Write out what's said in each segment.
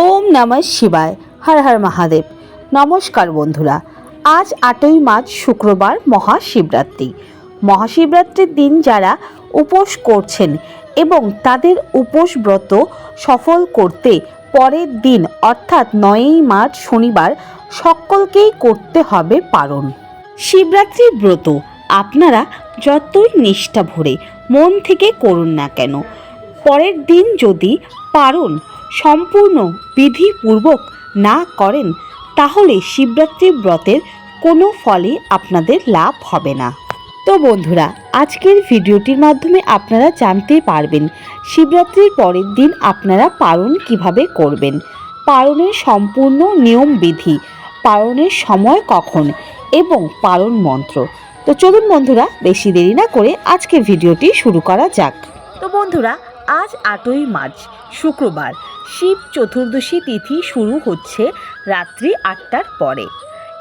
ওম নমঃ শিবায়, হর হর মহাদেব। নমস্কার বন্ধুরা, আজ আটই মার্চ শুক্রবার মহাশিবরাত্রি। মহাশিবরাত্রির দিন যারা উপোস করছেন এবং তাদের উপোস ব্রত সফল করতে পরের দিন, অর্থাৎ নয়ই মার্চ শনিবার, সকলকেই করতে হবে পারণ। শিবরাত্রির ব্রত, আপনারা যতই নিষ্ঠা ভরে মন থেকে করুন না কেন, পরের দিন যদি পারণ সম্পূর্ণ বিধিপূর্বক না করেন, তাহলে শিবরাত্রি ব্রতের কোনো ফলে আপনাদের লাভ হবে না। তো বন্ধুরা, আজকের ভিডিওটির মাধ্যমে আপনারা জানতে পারবেন, শিবরাত্রির পরের দিন আপনারা পালন কীভাবে করবেন। পালনের সম্পূর্ণ নিয়ম বিধি, পালনের সময় কখন এবং পালন মন্ত্র। তো চলুন বন্ধুরা, বেশি দেরি না করে আজকের ভিডিওটি শুরু করা যাক। তো বন্ধুরা আজ আটই মার্চ, শুক্রবার। শিব চতুর্দশী তিথি শুরু হচ্ছে রাত্রি আটটার পরে।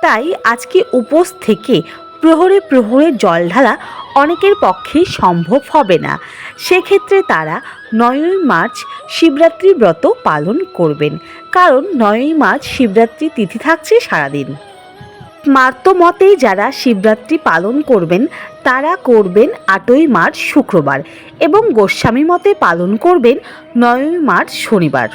তাই আজকে উপোস থেকে প্রহরে প্রহরে জল ঢালা অনেকের পক্ষেই সম্ভব হবে না। সেক্ষেত্রে তারা নয়ই মার্চ শিবরাত্রি ব্রত পালন করবেন। কারণ নয়ই মার্চ শিবরাত্রি তিথি থাকছে সারাদিন। মার্তমতে যারা শিবরাত্রি পালন করবেন, তারা করবেন আটই মার্চ শুক্রবার এবং গোস্বামী মতে পালন করবেন নয়ই মার্চ শনিবার।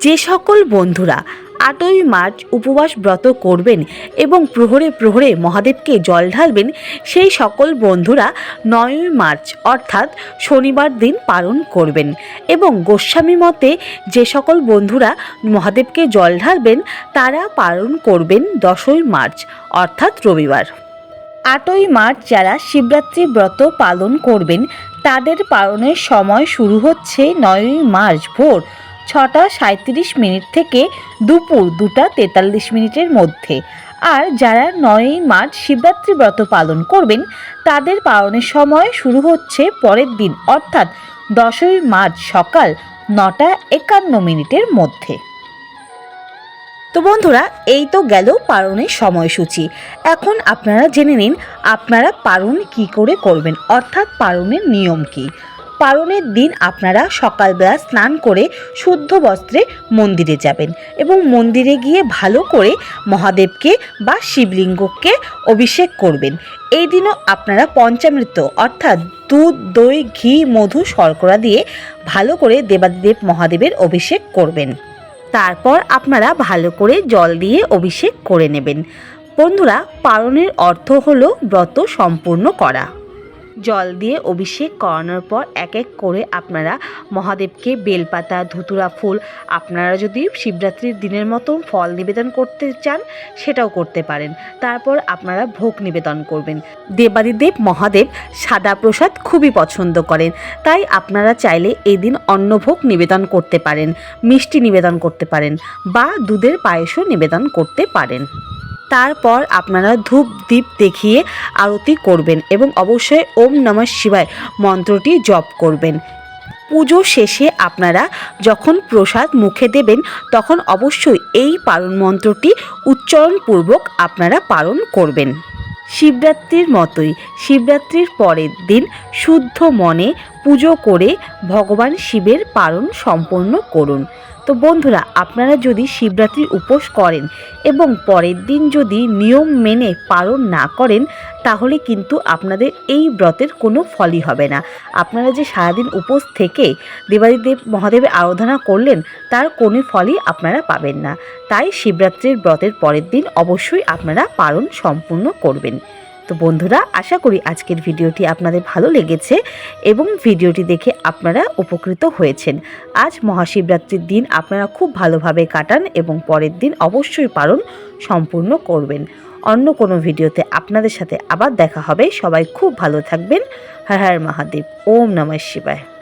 যে সকল বন্ধুরা আটই মার্চ উপবাস ব্রত করবেন এবং প্রহরে প্রহরে মহাদেবকে জল ঢালবেন, সেই সকল বন্ধুরা নয়ই মার্চ, অর্থাৎ শনিবার দিন পালন করবেন। এবং গোস্বামী মতে যে সকল বন্ধুরা মহাদেবকে জল ঢালবেন, তারা পালন করবেন দশই মার্চ, অর্থাৎ রবিবার। আটই মার্চ যারা শিবরাত্রি ব্রত পালন করবেন, তাদের পালনের সময় শুরু হচ্ছে নয়ই মার্চ ভোর। ছটা সাঁত্রিশ মিনিট থেকে দুপুর দুটা তেতাল্লিশ মিনিটের মধ্যে। আর যারা নয়ই মার্চ শিবরাত্রি ব্রত পালন করবেন, তাদের পালনের সময় শুরু হচ্ছে পরের দিন, অর্থাৎ দশই মার্চ সকাল নটা একান্ন মিনিটের মধ্যে। তো বন্ধুরা, এই তো গেল পালনের সময়সূচি। এখন আপনারা জেনে নিন, আপনারা পালন কি করে করবেন, অর্থাৎ পালনের নিয়ম কি? পালনের দিন আপনারা সকালবেলা স্নান করে শুদ্ধ বস্ত্রে মন্দিরে যাবেন এবং মন্দিরে গিয়ে ভালো করে মহাদেবকে বা শিবলিঙ্গকে অভিষেক করবেন। এই দিনও আপনারা পঞ্চামৃত অর্থাৎ দুধ, দই, ঘি, মধু, শর্করা দিয়ে ভালো করে দেবাদিদেব মহাদেবের অভিষেক করবেন। তারপর আপনারা ভালো করে জল দিয়ে অভিষেক করে নেবেন। বন্ধুরা পালনের অর্থ হলো ব্রত সম্পূর্ণ করা। জল দিয়ে অভিষেক করানোর পর এক এক করে আপনারা মহাদেবকে বেলপাতা, ধুতুরা ফুল, আপনারা যদি শিবরাত্রির দিনের মতন ফল নিবেদন করতে চান, সেটাও করতে পারেন। তারপর আপনারা ভোগ নিবেদন করবেন। দেবাদিদেব মহাদেব সাদা প্রসাদ খুবই পছন্দ করেন। তাই আপনারা চাইলে এই দিন অন্নভোগ নিবেদন করতে পারেন, মিষ্টি নিবেদন করতে পারেন বা দুধের পায়েসও নিবেদন করতে পারেন। তারপর আপনারা ধূপ দ্বীপ দেখিয়ে আরতি করবেন এবং অবশ্যই ওম নমঃ শিবায় মন্ত্রটি জপ করবেন। পুজো শেষে আপনারা যখন প্রসাদ মুখে দেবেন, তখন অবশ্যই এই পালন মন্ত্রটি উচ্চারণপূর্বক আপনারা পালন করবেন। শিবরাত্রির মতোই, শিবরাত্রির পরের দিন শুদ্ধ মনে পুজো করে ভগবান শিবের পালন সম্পন্ন করুন। তো বন্ধুরা, আপনারা যদি শিবরাত্রির উপোস করেন এবং পরের দিন যদি নিয়ম মেনে পালন না করেন, তাহলে কিন্তু আপনাদের এই ব্রতের কোনো ফলই হবে না। আপনারা যে সারাদিন উপোস থেকে দেবাদিদেব মহাদেবের আরাধনা করলেন, তার কোনো ফলই আপনারা পাবেন না। তাই শিবরাত্রির ব্রতের পরের দিন অবশ্যই আপনারা পালন সম্পূর্ণ করবেন। তো বন্ধুরা, আশা করি আজকের ভিডিওটি আপনাদের ভালো লেগেছে এবং ভিডিওটি দেখে আপনারা উপকৃত হয়েছেন। আজ মহাশিবরাত্রির দিন আপনারা খুব ভালোভাবে কাটান এবং পরের দিন অবশ্যই পালন সম্পূর্ণ করবেন। অন্য কোনো ভিডিওতে আপনাদের সাথে আবার দেখা হবে। সবাই খুব ভালো থাকবেন। হর হর মহাদেব। ওম নমঃ শিবায়।